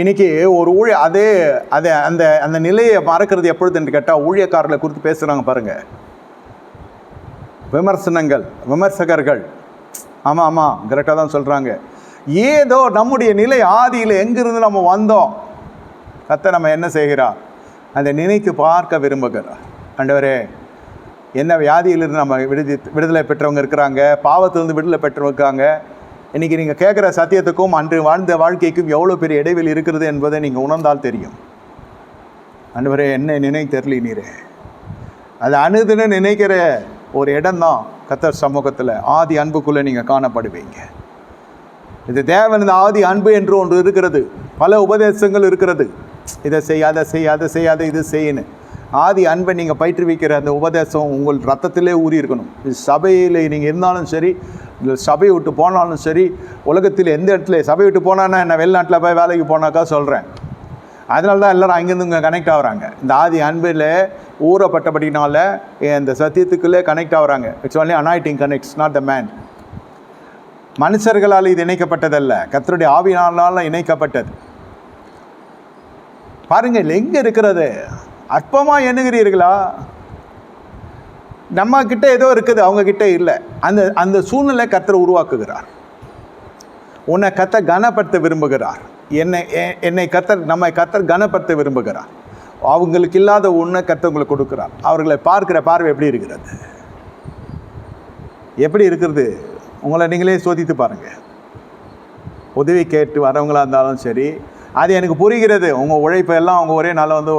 இன்னைக்கு ஒரு ஊழிய அதே அதே அந்த அந்த நிலையை மறக்கிறது எப்பொழுதுன்னு கேட்டால் ஊழியக்காரர்களை குறித்து பேசுகிறாங்க பாருங்க. விமர்சனங்கள் விமர்சகர்கள். ஆமாம் ஆமாம் கரெக்டாக தான் சொல்கிறாங்க ஏதோ நம்முடைய நிலை ஆதியில் எங்கிருந்து நம்ம வந்தோம்? கத்த நம்ம என்ன செய்கிறார்? அதை நினைத்து பார்க்க விரும்புகிறார். ஆண்டவரே என்ன வியாதியிலிருந்து நம்ம விடுதி விடுதலை பெற்றவங்க இருக்கிறாங்க பாவத்திலிருந்து விடுதலை பெற்றவங்க இருக்காங்க. இன்றைக்கி நீங்கள் கேட்குற சத்தியத்துக்கும் அன்று வாழ்ந்த வாழ்க்கைக்கும் எவ்வளோ பெரிய இடைவெளி இருக்கிறது என்பதை நீங்கள் உணர்ந்தால் தெரியும். அன்றுவரே என்ன நினை தெரியல நீரே அது அணுதுன்னு நினைக்கிற ஒரு இடம்தான் கத்தர் சமூகத்தில். ஆதி அன்புக்குள்ளே நீங்கள் காணப்படுவீங்க. இது தேவன் இந்த ஆதி அன்பு என்று ஒன்று இருக்கிறது. பல உபதேசங்கள் இருக்கிறது. இதை செய்யாத அதை அதை செய்யாத இது செய்யணும் ஆதி அன்பை நீங்கள் பயிற்றுவிக்கிற அந்த உபதேசம் உங்கள் ரத்தத்திலே ஊறி இருக்கணும் இது சபையில் நீங்கள் இருந்தாலும் சரி இல்லை சபையை விட்டு போனாலும் சரி உலகத்தில் எந்த இடத்துல சபையை விட்டு போனான்னா என்ன வெளிநாட்டில் போய் வேலைக்கு போனாக்கா சொல்கிறேன் அதனால தான் எல்லோரும் அங்கேருந்து இங்கே கனெக்ட் ஆகுறாங்க. இந்த ஆதி அன்பில் ஊறப்பட்டபடினால இந்த சத்தியத்துக்குள்ளே கனெக்ட் ஆகுறாங்க. It's only anointing connects not the man மனுஷர்களால் இது இணைக்கப்பட்டதல்ல. கத்தருடைய ஆவியினால இணைக்கப்பட்டது. பாருங்கள் எங்கே இருக்கிறது? அற்பமாக எண்ணுகிறீர்களா? நம்ம கிட்ட ஏதோ இருக்குது அவங்க கிட்ட இல்லை. அந்த அந்த சூழ்நிலை கத்தர் உருவாக்குகிறார். உன்னை கத்தர் கனப்படுத்த விரும்புகிறார். என்னை என்னை கத்தர் நம்மை கத்தர் கனப்படுத்த விரும்புகிறார். அவங்களுக்கு இல்லாத ஒன்றை கத்தவங்களுக்கு கொடுக்குறார். அவர்களை பார்க்கிற பார்வை எப்படி இருக்கிறது? எப்படி இருக்கிறது? உங்களை நீங்களே சோதித்து பாருங்கள் உதவி கேட்டு வரவங்களாக இருந்தாலும் சரி அது எனக்கு புரிகிறது. உங்கள் உழைப்பெல்லாம் அவங்க ஒரே நாளில் வந்து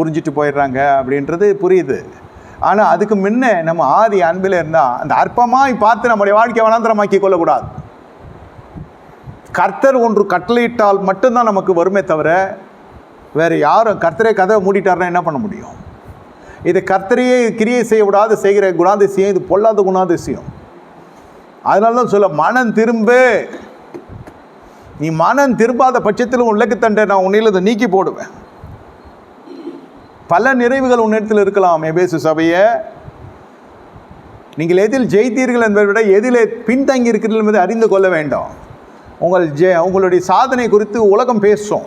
உறிஞ்சிட்டு போயிடுறாங்க அப்படின்றது புரியுது. ஆனால் அதுக்கு முன்ன நம்ம ஆதி அன்பில் இருந்தால் அந்த அற்பமாய் பார்த்து நம்முடைய வாழ்க்கையை வனாந்தரமாக்கி கொள்ளக்கூடாது. கர்த்தர் ஒன்று கட்டளையிட்டால் மட்டும்தான் நமக்கு வருமே தவிர வேறு யாரும் கர்த்தரே கதவை மூடிட்டாருன்னா என்ன பண்ண முடியும்? இது கர்த்தரையே கிரியை செய்ய விடாது செய்கிற குணாதிசயம் இது பொல்லாத குணாதிசயம். அதனால தான் சொல்ல மனம் திரும்பு. நீ மனம் திரும்பாத பட்சத்தில் உலகத்தண்டை நான் உன்னிலிருந்து நீக்கி போடுவேன். பல நிறைவுகள் உன்னிடத்தில் இருக்கலாம் எபேசு சபையை. நீங்கள் எதில் ஜெயித்தீர்கள் என்பதை விட எதிலே பின்தங்கி இருக்கிறீர்கள் என்பதை அறிந்து கொள்ள வேண்டும். உங்கள் ஜெ உங்களுடைய சாதனை குறித்து உலகம் பேசும்.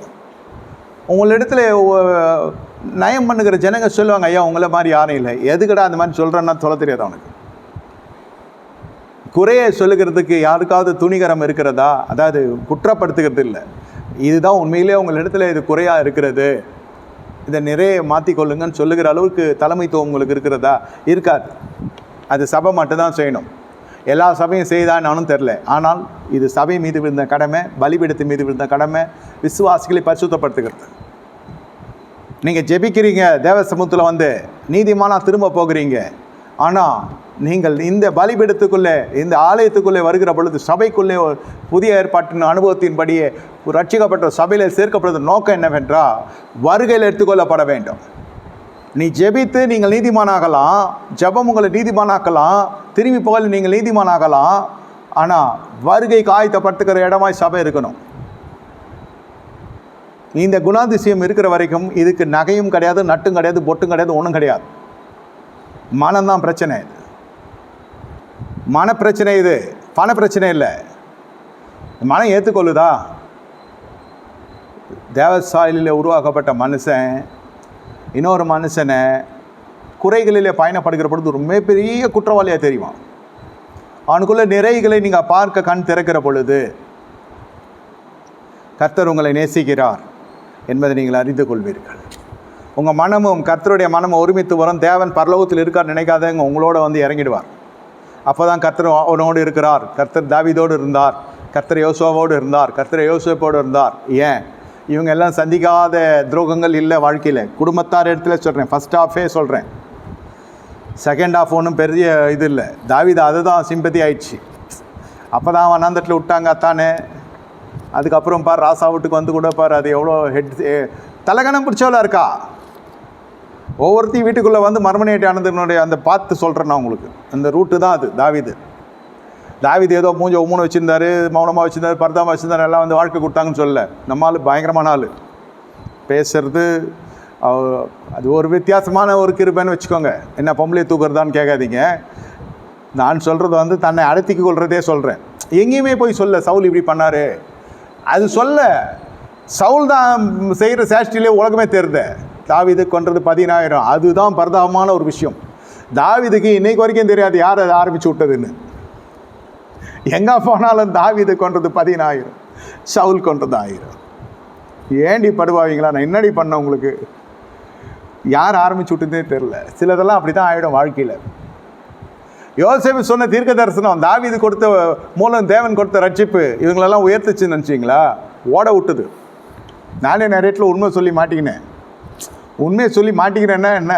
உங்களிடத்தில் நயம் பண்ணுகிற ஜனங்க சொல்லுவாங்க ஐயா உங்களை மாதிரி யாரும் இல்லை. எதுக்கடா அந்த மாதிரி சொல்கிறேன்னா சொல்ல தெரியாது அவனுக்கு. குறையை சொல்லுகிறதுக்கு யாருக்காவது துணிகரம் இருக்கிறதா? அதாவது குற்றப்படுத்துகிறது இல்லை இதுதான் உண்மையிலே உங்களிடத்துல இது குறையாக இருக்கிறது. இதை நிறைய மாற்றிக்கொள்ளுங்கன்னு சொல்லுகிற அளவுக்கு தலைமைத்துவம் உங்களுக்கு இருக்கிறதா? இருக்காது. அது சபை மட்டும்தான் செய்யணும். எல்லா சபையும் செய்தான்னு நானும் தெரில ஆனால் இது சபை மீது விழுந்த கடமை பலிபீடத்து மீது விழுந்த கடமை விசுவாசிகளை பரிசுத்தப்படுத்துகிறது. நீங்கள் ஜெபிக்கிறீங்க தேவ சமூகத்தில் வந்து நீதிமானா திரும்ப போகிறீங்க. ஆனால் நீங்கள் இந்த பலிபீடத்துக்குள்ளே இந்த ஆலயத்துக்குள்ளே வருகிற பொழுது சபைக்குள்ளே ஒரு புதிய ஏற்பாட்டின் அனுபவத்தின்படியே ஒரு ரட்சிக்கப்பட்ட சபையில் சேர்க்கப்படுறது நோக்கம் என்னவென்றால் வருகையில் எடுத்துக்கொள்ளப்பட வேண்டும். நீ ஜெபித்து நீங்கள் நீதிமானாகலாம் ஜெபம் உங்களை நீதிமானாக்கலாம் திரும்பி போகல நீங்கள் நீதிமானாகலாம் ஆனால் வருகை காயத்தப்படுத்துக்கிற இடமாய் சபை இருக்கணும். இந்த குணாதிசயம் இருக்கிற வரைக்கும் இதுக்கு நகையும் கிடையாது நட்டும் கிடையாது பொட்டும் கிடையாது ஒன்றும் கிடையாது. மனம்தான் பிரச்சனை. மனப்பிரச்சனை இது. பணப்பிரச்சனை இல்லை. மனம் ஏற்றுக்கொள்ளுதா தேவசாயிலில் உருவாக்கப்பட்ட மனுஷன் இன்னொரு மனுஷனை குறைகளிலே பயணப்படுகிற பொழுது ரொம்ப பெரிய குற்றவாளியாக தெரியும் அவனுக்குள்ள நிறைகளை நீங்கள் பார்க்க கண் திறக்கிற பொழுது கர்த்தர் உங்களை நேசிக்கிறார் என்பதை நீங்கள் அறிந்து கொள்வீர்கள். உங்கள் மனமும் கர்த்தருடைய மனமும் ஒருமித்து வரும். தேவன் பரலோகத்தில் இருக்கார் நினைக்காதவங்க உங்களோட வந்து இறங்கிடுவார். அப்போ தான் கர்த்தர் அவனோடு இருக்கிறார். கர்த்தர் தாவிதோடு இருந்தார். கர்த்தர் யோசுவாவோடு இருந்தார். கர்த்தர் யோசுவப்போடு இருந்தார். ஏன்? இவங்க எல்லாம் சந்திக்காத துரோகங்கள் இல்லை வாழ்க்கையில். குடும்பத்தார் இடத்துல சொல்கிறேன் ஃபஸ்ட் ஹாஃபே சொல்கிறேன் செகண்ட் ஹாஃப் ஒன்றும் பெரிய இது இல்லை. தாவீது அதுதான் சிம்பதி ஆயிடுச்சு. அப்போ தான் அவன் அண்ணாந்தட்டில் விட்டாங்க அத்தானே. அதுக்கப்புறம் பார் ராசா வீட்டுக்கு வந்து கூட பார் அது எவ்வளோ ஹெட் தலகணம் பிடிச்சவளாக இருக்கா? ஒவ்வொருத்தையும் வீட்டுக்குள்ளே வந்து மர்மனேட்டி ஆனந்தனுடைய அந்த பார்த்து சொல்கிறேன் நான் உங்களுக்கு. அந்த ரூட்டு தான் அது தாவீது. தாவிது ஏதோ மூஞ்ச உம்முன்னு வச்சுருந்தாரு மௌனமாக வச்சுருந்தாரு பர்தாமா வச்சுருந்தாரு எல்லாம் வந்து வாழ்க்கை கொடுத்தாங்கன்னு சொல்லலை. நம்ம ஆள் பயங்கரமான ஆள். பேசுறது அது ஒரு வித்தியாசமான ஒரு கிருபைன்னு வச்சுக்கோங்க. என்ன பொம்பளை தூக்குறதான்னு கேட்காதீங்க. நான் சொல்கிறது வந்து தன்னை அடத்திக்கு கொள்றதே சொல்கிறேன் எங்கேயுமே போய் சொல்ல சவுல் இப்படி பண்ணாரு. அது சொல்ல சவுல் தான் செய்கிற சேஷ்டிலே உலகமே தெரிந்தேன் தாவீது கொன்றது பதினாயிரம். அதுதான் பரதாபமான ஒரு விஷயம். தாவிதுக்கு இன்னைக்கு வரைக்கும் தெரியாது யார் அதை ஆரம்பிச்சு விட்டதுன்னு. எங்கே போனாலும் தாவிது கொன்றது பதினாயிரம். சவுல் கொன்றது ஆயிரம். ஏண்டி படுவாவீங்களா? நான் என்னடி பண்ண உங்களுக்கு? யார் ஆரம்பிச்சு விட்டதே தெரில சிலதெல்லாம் அப்படி தான் ஆகிடும் வாழ்க்கையில். யோசேப்பு சொன்ன தீர்க்க தரிசனம் தாவீது கொடுத்த மூலம் தேவன் கொடுத்த ரட்சிப்பு இவங்களெல்லாம் உயர்த்துச்சுன்னு நினச்சிங்களா? ஓட விட்டுது. நானே நிறைய இடத்துல உண்மை சொல்லி மாட்டிக்கினேன். உண்மையை சொல்லி மாட்டிக்கிறேன்னா என்ன?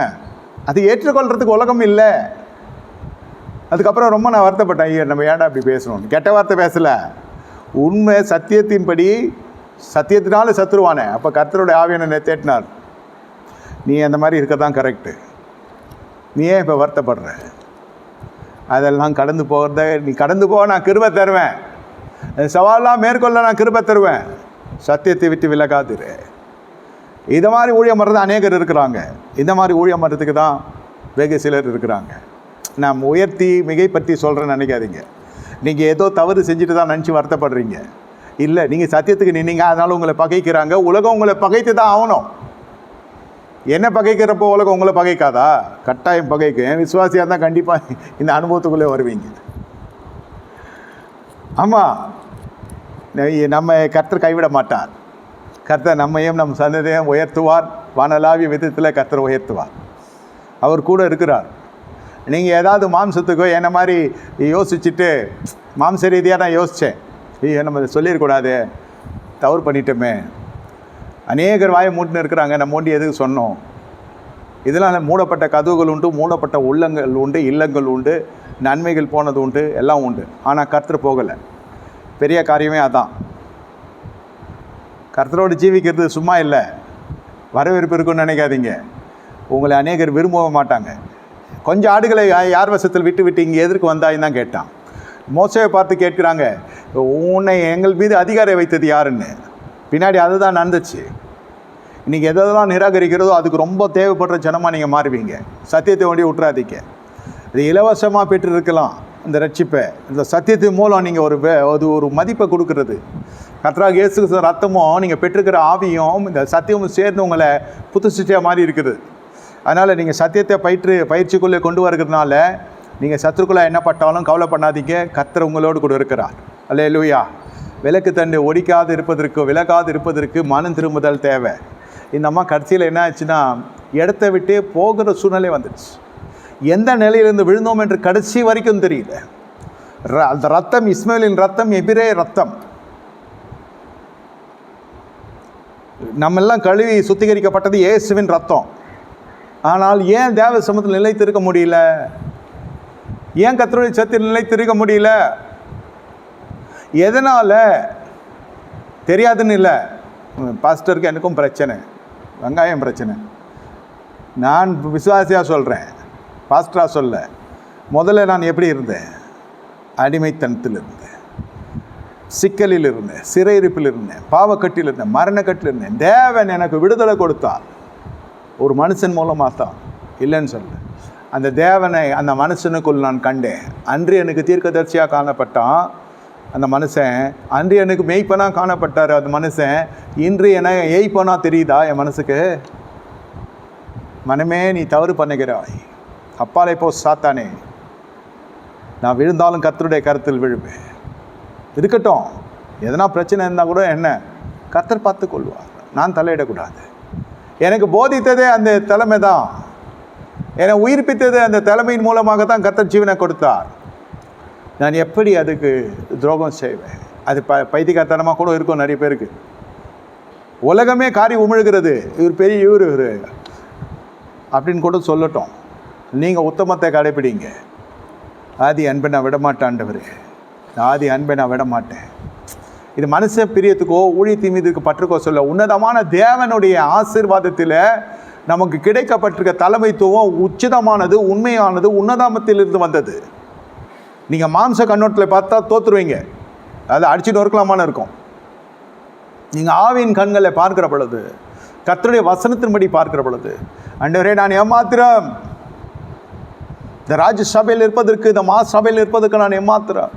அது ஏற்றுக்கொள்கிறதுக்கு உலகம் இல்லை. அதுக்கப்புறம் ரொம்ப நான் வருத்தப்பட்டேன். ஐயோ நம்ம ஏன்டா அப்படி பேசணும் கெட்ட வார்த்தை பேசலை. உண்மை சத்தியத்தின்படி சத்தியத்தினால சத்துருவானே. அப்போ கர்த்தருடைய ஆவியனை தேட்டினார் நீ அந்த மாதிரி இருக்க தான் கரெக்டு நீ ஏன் இப்போ வருத்தப்படுற? அதெல்லாம் கடந்து போகிறத நீ கடந்து போக நான் கிருபை தருவேன். சவாலாக சவாலெலாம் மேற்கொள்ள நான் கிருபை தருவேன். சத்தியத்தை விட்டு விலகாதிரு. இதை மாதிரி ஊழியம் பண்ணுறது அநேகர் இருக்கிறாங்க. இந்த மாதிரி ஊழியம் பண்ணுறதுக்கு தான் வெகு சிலர் இருக்கிறாங்க. நான் உயர்த்தி மிகை பற்றி சொல்கிறேன்னு நினைக்காதீங்க. நீங்கள் ஏதோ தவறு செஞ்சுட்டு தான் நினச்சி வருத்தப்படுறீங்க. இல்லை நீங்கள் சத்தியத்துக்கு நின்னீங்க அதனால் உங்களை பகைக்கிறாங்க. உலகம் உங்களை பகைத்து தான் ஆகணும். என்ன பகைக்கிறப்போ உலகம் உங்களை பகைக்காதா? கட்டாயம் பகைக்கும். என் விசுவாசியாக இருந்தால் கண்டிப்பாக இந்த அனுபவத்துக்குள்ளே வருவீங்க. ஆமாம் நம்ம கர்த்தர் கைவிட மாட்டார். கர்த்தர் நம்மையும் நம் சந்ததியும் உயர்த்துவார். வானலாவிய விதத்தில் கர்த்தர் உயர்த்துவார். அவர் கூட இருக்கிறார். நீங்கள் ஏதாவது மாம்சத்துக்கோ என்ன மாதிரி யோசிச்சுட்டு மாம்ச ரீதியாக நான் யோசித்தேன் ஐயோ நம்ம இதை சொல்லிடக்கூடாது தவறு பண்ணிட்டோமே. அநேகர் வாயை மூட்டுன்னு இருக்கிறாங்க. நம்ம மூண்டி எதுக்கு சொன்னோம்? இதெல்லாம் மூடப்பட்ட கதவுகள் உண்டு மூடப்பட்ட உள்ளங்கள் உண்டு இல்லங்கள் உண்டு நன்மைகள் போனது உண்டு எல்லாம் உண்டு. ஆனால் கர்த்தர் போகலை. பெரிய காரியமே அதான். கர்த்தரோடு ஜீவிக்கிறது சும்மா இல்லை. வரவேற்பு இருக்குன்னு நினைக்காதீங்க. உங்களை அநேகர் விரும்பவே மாட்டாங்க. கொஞ்சம் ஆடுகளை யா- யார் வசத்தில் விட்டு விட்டு இங்கே எதற்கு வந்தாயின்னு தான் கேட்டான். மோசையை பார்த்து கேட்குறாங்க உன்னை எங்கள் மீது அதிகாரம் வைத்தது யாருன்னு? பின்னாடி அதுதான் நடந்துச்சு. இன்றைக்கி எதெல்லாம் நிராகரிக்கிறதோ அதுக்கு ரொம்ப தேவைப்படுற ஜனமாக நீங்கள் மாறுவீங்க. சத்தியத்தை ஒண்டி விட்டுறாதீங்க இது இலவசமாக பெற்றிருக்கலாம் இந்த ரட்சிப்பை. இந்த சத்தியத்தின் மூலம் நீங்கள் ஒரு அது ஒரு மதிப்பை கொடுக்கறது. கத்ராக இயேசு ரத்தமும் நீங்கள் பெற்றிருக்கிற ஆவியும் இந்த சத்தியமும் சேர்ந்து உங்களை புதுசிச்சியாக மாறி இருக்குது. அதனால் நீங்கள் சத்தியத்தை பயிற்று பயிற்சிக்குள்ளே கொண்டு வருகிறதுனால நீங்கள் சத்துருக்குள்ளே என்ன பட்டாலும் கவலை பண்ணாதீங்க. கர்த்தர் உங்களோடு கூட இருக்கிறார். அல்ல லூயா விளக்கு தண்டு ஒடிக்காது இருப்பதற்கு விலகாது இருப்பதற்கு மனம் திரும்புதல் தேவை. இந்த அம்மா கடைசியில் என்ன ஆச்சுன்னா இடத்த விட்டு போகிற சூழ்நிலை வந்துடுச்சு. எந்த நிலையிலிருந்து விழுந்தோம் என்று கடைசி வரைக்கும் தெரியல. ர- அந்த ரத்தம் இஸ்மேலின் ரத்தம் எபிரே ரத்தம். நம்மெல்லாம் கழுவி சுத்திகரிக்கப்பட்டது இயேசுவின் ரத்தம். ஆனால் ஏன் தேவ சமூகத்தில் நிலைத்திருக்க முடியல? ஏன் கத்தருடைய சத்தில் நிலைத்திருக்க முடியல? எதனால்? தெரியாதுன்னு இல்லை. பாஸ்டருக்கு எனக்கும் பிரச்சனை. வெங்காயம் பிரச்சனை. நான் விசுவாசியாக சொல்கிறேன் பாஸ்டராக சொல்ல. முதல்ல நான் எப்படி இருந்தேன்? அடிமைத்தனத்தில் இருந்தேன் சிக்கலில் இருந்தேன் சிறையிருப்பில் இருந்தேன் பாவக்கட்டில் இருந்தேன் மரணக்கட்டில் இருந்தேன் தேவன் எனக்கு விடுதலை கொடுத்தார். ஒரு மனுஷன் மூலமாக தான். இல்லைன்னு சொல்ல அந்த தேவனை அந்த மனுஷனுக்குள் நான் கண்டேன். அன்று எனக்கு தீர்க்கதரிசியாக காணப்பட்டான். அந்த மனுஷன் அன்று எனக்கு மெய்ப்பனாக காணப்பட்டார். அந்த மனுஷன் இன்று என ஏய்ப்பனாக தெரியுதா என் மனசுக்கு? மனமே நீ தவறு பண்ணுகிறாய். அப்பாலே போ சாத்தானே. நான் விழுந்தாலும் கத்தருடைய கருத்தில் விழுவேன். இருக்கட்டும். எதனா பிரச்சனை இருந்தால் கூட என்ன? கத்தர் பார்த்து கொள்வார் நான் தலையிடக்கூடாது. எனக்கு போதித்ததே அந்த தலைமை தான். என்னை உயிர்ப்பித்தது அந்த தலைமையின் மூலமாக தான் கத்தர் ஜீவனை கொடுத்தார். நான் எப்படி அதுக்கு துரோகம் செய்வேன்? அது ப பைத்தியக்காரத்தனமாக கூட இருக்கும் நிறைய பேருக்கு. உலகமே காரி உமிழுகிறது. இவர் பெரிய இவர் இவர். அப்படின்னு கூட சொல்லட்டும். நீங்கள் உத்தமத்தை கடைப்பிடிங்க ஆதி அன்பை நான் விடமாட்டாண்டவர் ஜாதி அன்பை நான் விட மாட்டேன். இது மனுஷ பிரியத்துக்கோ ஊழியத்தின் மீதுக்கு பற்றுக்கோ சொல்ல உன்னதமான தேவனுடைய ஆசீர்வாதத்தில் நமக்கு கிடைக்கப்பட்டிருக்க தலைமைத்துவம் உச்சிதமானது உண்மையானது உன்னதமத்திலிருந்து வந்தது. நீங்கள் மாம்ச கண்ணோட்டத்தில் பார்த்தா தோற்றுருவீங்க அது அடிச்சுட்டு நொறுக்கலாமான்னு இருக்கும். நீங்கள் ஆவியின் கண்களை பார்க்கிற பொழுது கத்தருடைய வசனத்தின்படி பார்க்கிற பொழுது அண்டவரே நான் ஏமாத்திரம். இந்த ராஜ்யசபையில் இருப்பதற்கு இந்த மாசபையில் இருப்பதற்கு நான் ஏமாத்திரம்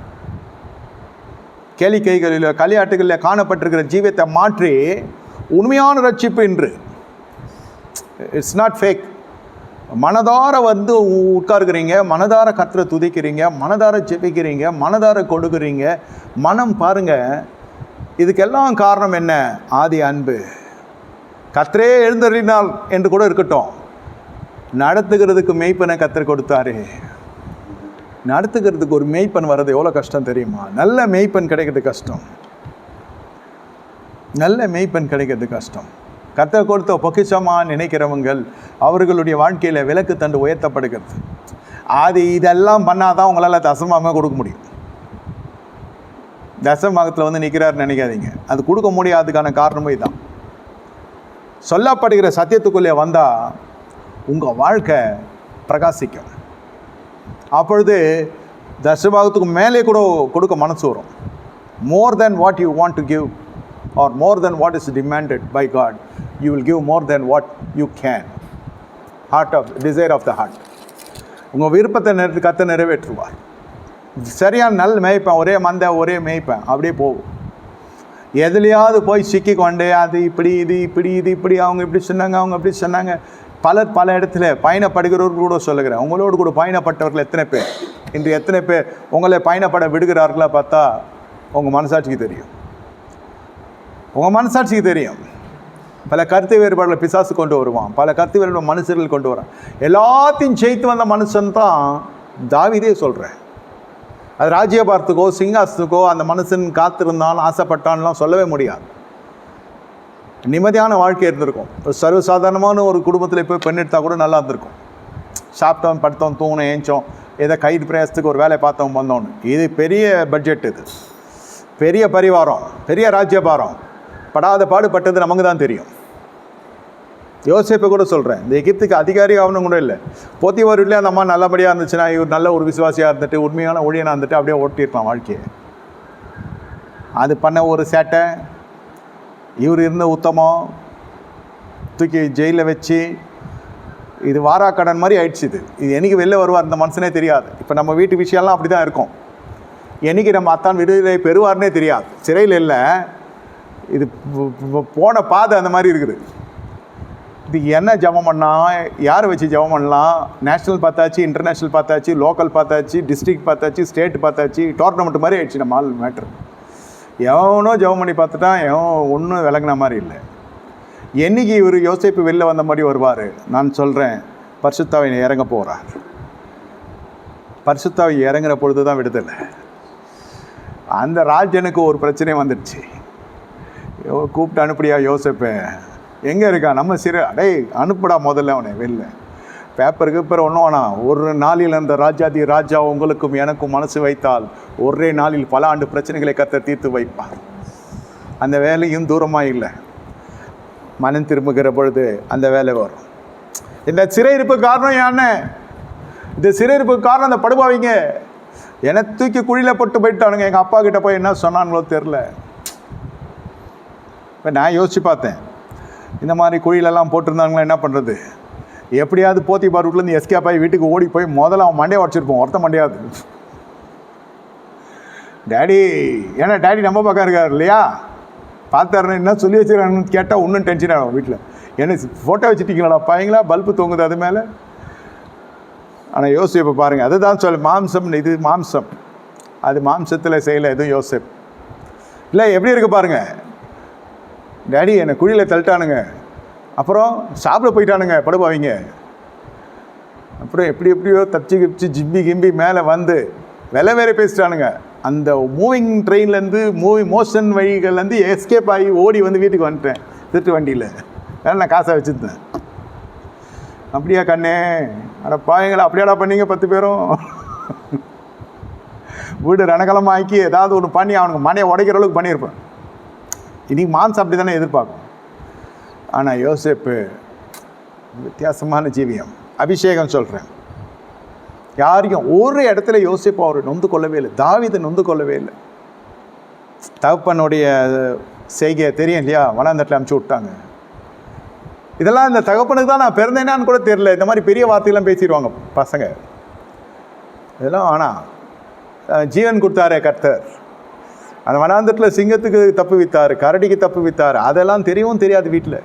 கேளிக்கைகளிலோ களியாட்டுகளில் காணப்பட்டிருக்கிற ஜீவியத்தை மாற்றி உண்மையான ரட்சிப்பு என்று இட்ஸ் நாட் ஃபேக் மனதார வந்து உ- மனதார கத்திர துதிக்கிறீங்க மனதார ஜெபிக்கிறீங்க மனதார கொடுக்குறீங்க. மனம் பாருங்க இதுக்கெல்லாம் காரணம் என்ன? ஆதி அன்பு. கத்திரே எழுந்தறினால் என்று கூட இருக்கட்டும். நடத்துகிறதுக்கு மெய்ப்பனை கத்தர் கொடுத்தாரு. நடத்துக்கிறதுக்கு ஒரு மெய்ப்பன் வர்றது எவ்வளோ கஷ்டம் தெரியுமா? நல்ல மெய்ப்பன் கிடைக்கிறது கஷ்டம். நல்ல மெய்ப்பன் கிடைக்கிறது கஷ்டம். கத்த கொடுத்த பொக்கிஷமாக நினைக்கிறவங்கள் அவர்களுடைய வாழ்க்கையில் விளக்கு தண்டு உயர்த்தப்படுகிறது. அது இதெல்லாம் பண்ணாதான் உங்களால் தசமாக கொடுக்க முடியும். தசமாகத்தில் வந்து நிற்கிறாருன்னு நினைக்காதீங்க. அது கொடுக்க முடியாதுக்கான காரணமே இதுதான் சொல்லப்படுகிற சத்தியத்துக்குள்ளே வந்தால் உங்கள் வாழ்க்கை பிரகாசிக்கும். அப்பொழுது தசபாகத்துக்கு மேலே கூட கொடுக்க மனசு வரும். More than what you want to give or more than what is demanded by God you will give more than what you can heart of desire of the heart உங்கள் விருப்பத்தை நிறு கத்த நிறைவேற்றுவார். சரியான நல் மேய்ப்பேன் ஒரே மந்த ஒரே மேய்ப்பேன் அப்படியே போகும். எதுலையாவது போய் சிக்கி கொண்டு அது இப்படி இது இப்படி இது இப்படி அவங்க இப்படி சொன்னாங்க அவங்க இப்படி சொன்னாங்க பலர் பல இடத்துல பயணப்படுகிறவர்கள் கூட சொல்லுகிறேன். உங்களோடு கூட பயணப்பட்டவர்கள் எத்தனை பேர்? இன்று எத்தனை பேர் உங்களை பயணப்பட விடுகிறார்களா பார்த்தா உங்கள் மனசாட்சிக்கு தெரியும். உங்கள் மனசாட்சிக்கு தெரியும். பல கருத்து வேறுபாடுகளை பிசாசு கொண்டு வருவான். பல கருத்து வேறுபாடு மனுஷர்கள் கொண்டு வரான். எல்லாத்தையும் ஜெயித்து வந்த மனுஷன் தான் தாவிதே சொல்கிறேன் அது ராஜ்யபாரத்துக்கோ சிங்காசத்துக்கோ அந்த மனுஷன் காத்திருந்தான் ஆசைப்பட்டான்லாம் சொல்லவே முடியாது. நிம்மதியான வாழ்க்கை இருந்திருக்கும். ஒரு சர்வசாதாரணமான ஒரு குடும்பத்தில் போய் பெண் எடுத்தால் கூட நல்லா இருந்திருக்கும். சாப்பிட்டோம் படுத்தோம் தூங்கினோம் ஏஞ்சோம் ஏதோ கைது பிரயாசத்துக்கு ஒரு வேலை பார்த்தோம் வந்தோன்னு இது பெரிய பட்ஜெட் இது. பெரிய பரிவாரம் பெரிய ராஜ்யபாரம். படாத பாடுபட்டது நமக்கு தான் தெரியும். யோசிப்பை கூட சொல்கிறேன் இந்த எகிப்துக்கு அதிகாரி ஆகணும் கூட இல்லை. போத்திவார் வீட்டிலே அந்த அம்மா நல்லபடியாக இருந்துச்சுன்னா இவர் நல்ல ஒரு விசுவாசியாக இருந்துட்டு உண்மையான ஒழியனாக இருந்துட்டு அப்படியே ஓட்டியிருப்பான் வாழ்க்கையை. அது பண்ண ஒரு சேட்டை. இவர் இருந்த உத்தமம் தூக்கி ஜெயிலில் வச்சு இது வாராக்கடன் மாதிரி ஆயிடுச்சு இது. இது என்னைக்கு வெளில வருவார் இந்த மனுஷனே தெரியாது. இப்போ நம்ம வீட்டு விஷயம்லாம் அப்படி தான் இருக்கும். என்னைக்கு நம்ம அத்தான் விடுதலை பெறுவார்னே தெரியாது. சிறையில் இல்லை. இது போன பாதை அந்த மாதிரி இருக்குது. இது என்ன ஜெபம் பண்ணலாம் யார் வச்சு ஜெபம் பண்ணலாம்? நேஷ்னல் பார்த்தாச்சு இன்டர்நேஷ்னல் பார்த்தாச்சு லோக்கல் பார்த்தாச்சு டிஸ்ட்ரிக்ட் பார்த்தாச்சு ஸ்டேட் பார்த்தாச்சு டோர்னமெண்ட் மாதிரி ஆயிடுச்சு நம்ம ஆள் மேட்ரு. எவனோ ஜெபம் பண்ணி பார்த்துட்டான் எவன் ஒன்றும் விளங்கின மாதிரி இல்லை. என்னைக்கு இவர் யோசிப்பு வெளில வந்த மாதிரி வருவார்? நான் சொல்கிறேன் பரிசுத்தாவை இறங்க போகிறார் பரிசுத்தாவை இறங்குற பொழுது தான் விடுதலை. அந்த ராஜனுக்கு ஒரு பிரச்சனையும் வந்துடுச்சு. கூப்பிட்டு அனுப்பிடியா யோசிப்பேன். எங்கே இருக்கான் நம்ம சிறு அடே அனுப்புடா முதல்ல அவனை வெளில. பேப்பர் கீப்பர் ஒன்றும் வேணாம். ஒரு நாளில் அந்த ராஜாதி ராஜா உங்களுக்கும் எனக்கும் மனசு வைத்தால் ஒரே நாளில் பல ஆண்டு பிரச்சனைகளை கத்த தீர்த்து வைப்பார். அந்த வேலையும் தூரமாக இல்லை. மனம் திரும்புகிற பொழுது அந்த வேலை வரும். இந்த சிறையிருப்பு காரணம் என்ன? இந்த சிறையிருப்பு காரணம் அந்த படுபாவிங்க என்னை தூக்கி குழியில் போட்டு போயிட்டானுங்க. எங்கள் அப்பா கிட்ட போய் என்ன சொன்னாங்களோ தெரில இப்போ நான் யோசித்து பார்த்தேன். இந்த மாதிரி குழியிலெல்லாம் போட்டிருந்தாங்களா என்ன பண்ணுறது எப்படியாவது போத்தி பார் வீட்டிலேருந்து எஸ்கேப் ஆகி வீட்டுக்கு ஓடி போய் முதல்ல அவன் மண்டையை உடச்சிருப்போம். ஒருத்த மண்டையாவது. டேடி ஏன்னா டேடி நம்ம பக்கம் இருக்கார் இல்லையா? பார்த்தாருன்னு என்ன சொல்லி வச்சுருக்காங்கன்னு கேட்டால் இன்னும் டென்ஷன் ஆகும் வீட்டில் என்ன ஃபோட்டோ வச்சுட்டீங்களாடா? பையங்களா? பல்பு தூங்குது அது மேலே? ஆனால் யோசிப்பை பாருங்கள் அதுதான் சொல்ல மாம்சம் இது மாம்சம். அது மாம்சத்தில் செய்யலை எதுவும் யோசிப் இல்லை எப்படி இருக்கு பாருங்கள் டேடி என்னை குழியில் தள்ளிட்டானுங்க. அப்புறம் சாப்பிட போயிட்டானுங்க படுபாவீங்க. அப்புறம் எப்படி எப்படியோ தச்சு கிப்பிச்சு ஜிம்பி கிம்பி மேலே வந்து விலை வேற பேசிட்டானுங்க. அந்த மூவிங் ட்ரெயின்லேருந்து மூவி மோஷன் வழிகள்லேருந்து எஸ்கேப் ஆகி ஓடி வந்து வீட்டுக்கு வந்துட்டேன் திருட்டு வண்டியில். வேணால் நான் காசை வச்சுருந்தேன். அப்படியா கண்ணே? அட பாயங்களா அப்படியாடா பண்ணீங்க பத்து பேரும்? வீடு ரணகலமாக ஆக்கி ஏதாவது ஒன்று பண்ணி அவனுக்கு மனையை உடைக்கிற அளவுக்கு பண்ணியிருப்பேன். இன்றைக்கி மான்ஸ் அப்படி தானே எதிர்பார்க்கும். ஆனால் யோசிப்பு வித்தியாசமான ஜீவியம். அபிஷேகம் சொல்கிறேன் யாரையும் ஒரு இடத்துல யோசிப்பு அவர் நொந்து கொள்ளவே இல்லை. தாவீதை நொந்து கொள்ளவே இல்லை. தகப்பனுடைய செய்கையை தெரியும் இல்லையா? வனாந்தட்டில் அமுச்சு விட்டாங்க. இதெல்லாம் இந்த தகப்பனுக்கு தான் நான் பிறந்தேனான்னு கூட தெரியல. இந்த மாதிரி பெரிய வார்த்தைகள்லாம் பேசிடுவாங்க பசங்க. இதெல்லாம் ஆனால் ஜீவன் கொடுத்தாரே கர்த்தர். அந்த வனாந்தத்தில் சிங்கத்துக்கு தப்பு வித்தார் கரடிக்கு தப்பு வித்தார். அதெல்லாம் தெரியவும் தெரியாது வீட்டில்.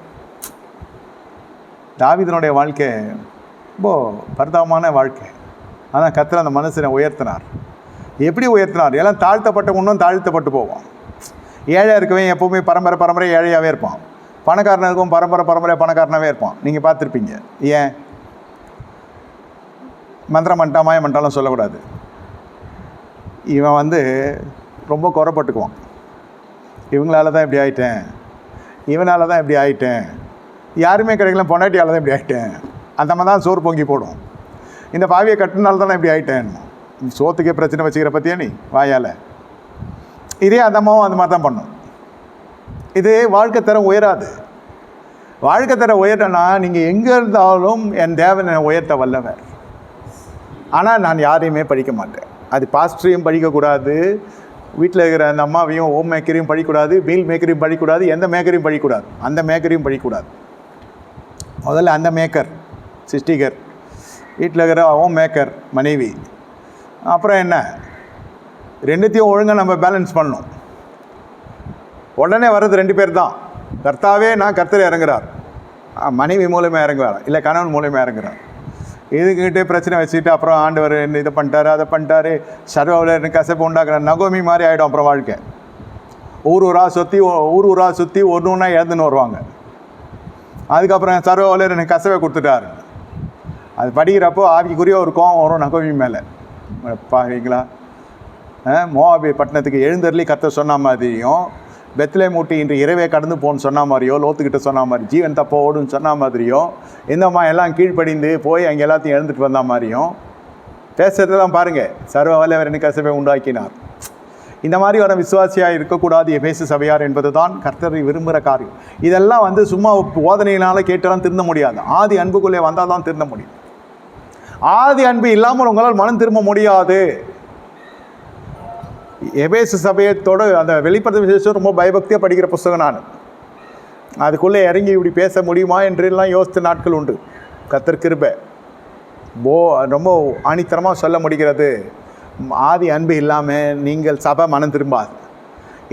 தாவிதனுடைய வாழ்க்கை ரொம்ப பரிதாபமான வாழ்க்கை. ஆனால் கத்தர் அந்த மனுஷனை உயர்த்தினார். எப்படி உயர்த்தினார்? எல்லாம் தாழ்த்தப்பட்ட இன்னும் தாழ்த்தப்பட்டு போவான். ஏழையாக இருக்கவன் எப்போவுமே பரம்பரை பரம்பரை ஏழையாகவே இருப்பான். பணக்காரனாக இருக்கும் பரம்பரை பரம்பரை பணக்காரனாகவே இருப்பான். நீங்கள் பார்த்துருப்பீங்க. ஏன்? மந்திரம் பண்ணிட்டா மாயம் பண்ணிட்டாலும் சொல்லக்கூடாது. இவன் வந்து ரொம்ப குறப்பட்டுக்குவான். இவங்களால தான் இப்படி ஆயிட்டேன். இவனால தான் இப்படி ஆயிட்டேன். யாருமே கிடைக்கல பொண்டாட்டியால் தான் இப்படி ஆயிட்டேன். அந்த மாதிரி தான் சோறு பொங்கி போடும். இந்த பாவியை கட்டினால தான் நான் இப்படி ஆயிட்டேன். சோத்துக்கே பிரச்சனை வச்சுக்கிற பற்றியா நீ? வாயால். இதே அந்த அம்மாவும் அந்த மாதிரி தான் பண்ணும். இது வாழ்க்கை தரம் உயராது. வாழ்க்கை தரம் உயரனா நீங்கள் எங்கே இருந்தாலும் என் தேவன் உயர்த்த வல்லவர். ஆனால் நான் யாரையுமே படிக்க மாட்டேன். அது பாஸ்டரையும் படிக்கக்கூடாது. வீட்டில் இருக்கிற அந்த அம்மாவையும் ஹோம் மேக்கரையும் படிக்கக்கூடாது. மீல் மேக்கரையும் படிக்கக்கூடாது. எந்த மேக்கரையும் படிக்கக்கூடாது. அந்த மேக்கரையும் படிக்கக்கூடாது. முதல்ல அந்த மேக்கர் சிஸ்டிகர் வீட்டில் இருக்கிற அவன் மேக்கர் மனைவி. அப்புறம் என்ன? ரெண்டுத்தையும் ஒழுங்காக நம்ம பேலன்ஸ் பண்ணணும். உடனே வர்றது ரெண்டு பேர் தான். கர்த்தாவே நான் கர்த்தர் இறங்குறார். ஆ, மனைவி மூலயமா இறங்குறார் இல்லை கணவன் மூலியமாக இறங்குறார்? இதுக்கிட்டே பிரச்சனை வச்சுட்டு அப்புறம் ஆண்டவர் என்ன இதை பண்ணிட்டாரு அதை பண்ணிட்டாரு. சர்வாவில் கசப்பு உண்டாக்குற நகோமி மாதிரி ஆகிடும் அப்புறம் வாழ்க்கை. ஊர் ஊராக சுற்றி ஊர் ஊராக சுற்றி ஒன்று ஒன்றா இழந்துன்னு வருவாங்க. அதுக்கப்புறம் சர்வாவில் எனக்கு கசவை கொடுத்துட்டாரு. அது படிக்கிறப்போ ஆவிக்குரிய ஒரு கோவம் வரும் நகோமி மேலே. பாருங்களா மோவாபி பட்டணத்துக்கு எழுந்தருளி கத்த சொன்ன மாதிரியும் பெத்லே மூட்டி இன்று இரவே கடந்து போன்னு சொன்ன மாதிரியோ லோத்துக்கிட்ட சொன்ன மாதிரி ஜீவன் தப்ப ஓடுன்னு சொன்ன மாதிரியும் இந்தம்மா எல்லாம் கீழ்ப்படிந்து போய் அங்கே எல்லாத்தையும் எழுந்துட்டு வந்த மாதிரியும் பேசுகிறதெல்லாம் பாருங்கள் சர்வ வல்லவர் கசவை உண்டாக்கினார். இந்த மாதிரி வர விசுவாசியாக இருக்கக்கூடாது எபேசு சபையார் என்பது தான் கர்த்தரை விரும்புகிற காரியம். இதெல்லாம் வந்து சும்மா போதனையினால் கேட்டெல்லாம் திருந்த முடியாது. ஆதி அன்புக்குள்ளே வந்தால் தான் திருந்த முடியும். ஆதி அன்பு இல்லாமல் உங்களால் மனம் திரும்ப முடியாது. எபேசு சபையத்தோடு அந்த வெளிப்படுத்த விசேஷம் ரொம்ப பயபக்தியாக படிக்கிற புஸ்தகம் நான். அதுக்குள்ளே இறங்கி இப்படி பேச முடியுமா என்றெல்லாம் யோசித்த நாட்கள் உண்டு. கத்திருக்கிருப்ப போ ரொம்ப ஆணித்தரமாக சொல்ல முடிகிறது. ஆதி அன்பு இல்லாமல் நீங்கள் சபை மனம் திரும்பாது.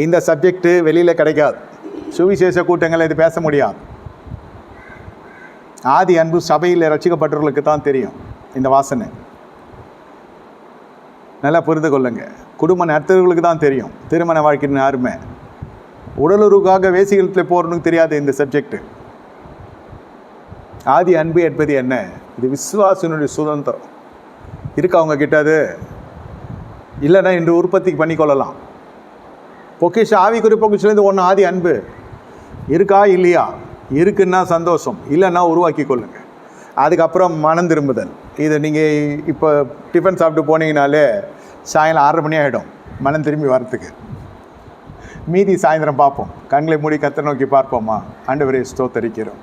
இந்த சப்ஜெக்ட்டு வெளியில் கிடைக்காது. சுவிசேஷ கூட்டங்களில் இது பேச முடியாது. ஆதி அன்பு சபையில் ரசிக்கப்பட்டவர்களுக்கு தான் தெரியும் இந்த வாசனை. நல்லா புரிந்து கொள்ளுங்க. குடும்ப நடத்துறவர்களுக்கு தான் தெரியும். திருமண வாழ்க்கையின் அருமை. உடலுறவுக்காக வேசிகளத்தில் போகிறவனுக்கு தெரியாது இந்த சப்ஜெக்ட் ஆதி அன்பு என்பது என்ன? இது விஸ்வாசனுடைய சுதந்திரம். இருக்கா அவங்க கிட்ட அது? இல்லைன்னா இன்று உற்பத்தி பண்ணிக்கொள்ளலாம் பொக்கிஷ ஆவிக்குறி பொக்கிஷிலேருந்து ஒன்று ஆதி அன்பு. இருக்கா இல்லையா? இருக்குன்னா சந்தோஷம். இல்லைன்னா உருவாக்கி கொள்ளுங்கள் அதுக்கப்புறம் மனம் திரும்புதல். இது நீங்கள் இப்போ டிஃபன் சாப்பிட்டு போனீங்கனாலே சாயங்காலம் ஆறரை மணி ஆகிடும் மனம் திரும்பி வரத்துக்கு மீதி சாயந்தரம் பார்ப்போம். கண்களை மூடி கத்த நோக்கி பார்ப்போமா? ஆண்டவரே ஸ்தோத்தரிக்கிறோம்.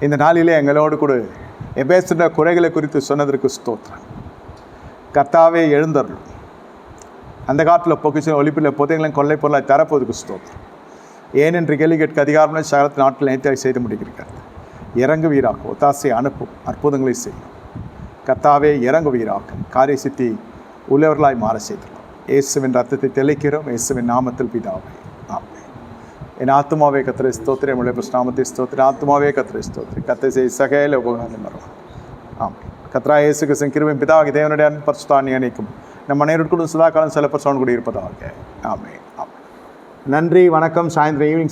இந்த நாளிலே எங்களோடு கூட எபேசுன்ற குறைகளை குறித்து சொன்னதற்கு ஸ்தோத்திரம். கர்த்தாவே எழுந்தருளும். அந்த காலத்தில் பொக்கிச்சு ஒலிப்பில் புதையங்களும் கொள்ளை பொருளை தரப்போதுக்கு ஸ்தோத்திரம். ஏனென்று கேள்வி கேட்க அதிகாரமே சகலத்து நாட்டில் நேர்த்தியாக செய்து முடிக்கிறார் இறங்குவீராக ஒத்தாசை அனுப்பும் அற்புதங்களை செய்யும். கத்தாவே இறங்குவீராக காரிய சித்தி உள்ளவர்களாய் மாற செய்தோம் இயேசுவின் ரத்தத்தை தெளிக்கிறோம் இயேசுவின் நாமத்தில் பிதாவே ஆமே என் ஆத்மாவே கத்திரை ஸ்தோத்திரி உள்ள நாமத்தை ஸ்தோத்திரி ஆத்மாவே கத்திரை ஸ்தோத்திரி கத்தை செய் சகையில் உபகாரம் வரும் ஆமே கத்ரா இயேசு கிருஷ்ணன் கிருவின் பிதாவாகி தேவனுடைய பரிசுத்தானி அணைக்கும். நம்ம அனைவருக்கும் சதா காலம் சில கூடி இருப்பதாக. ஆமே ஆமே நன்றி வணக்கம் சாயந்தரம் ஈவினிங்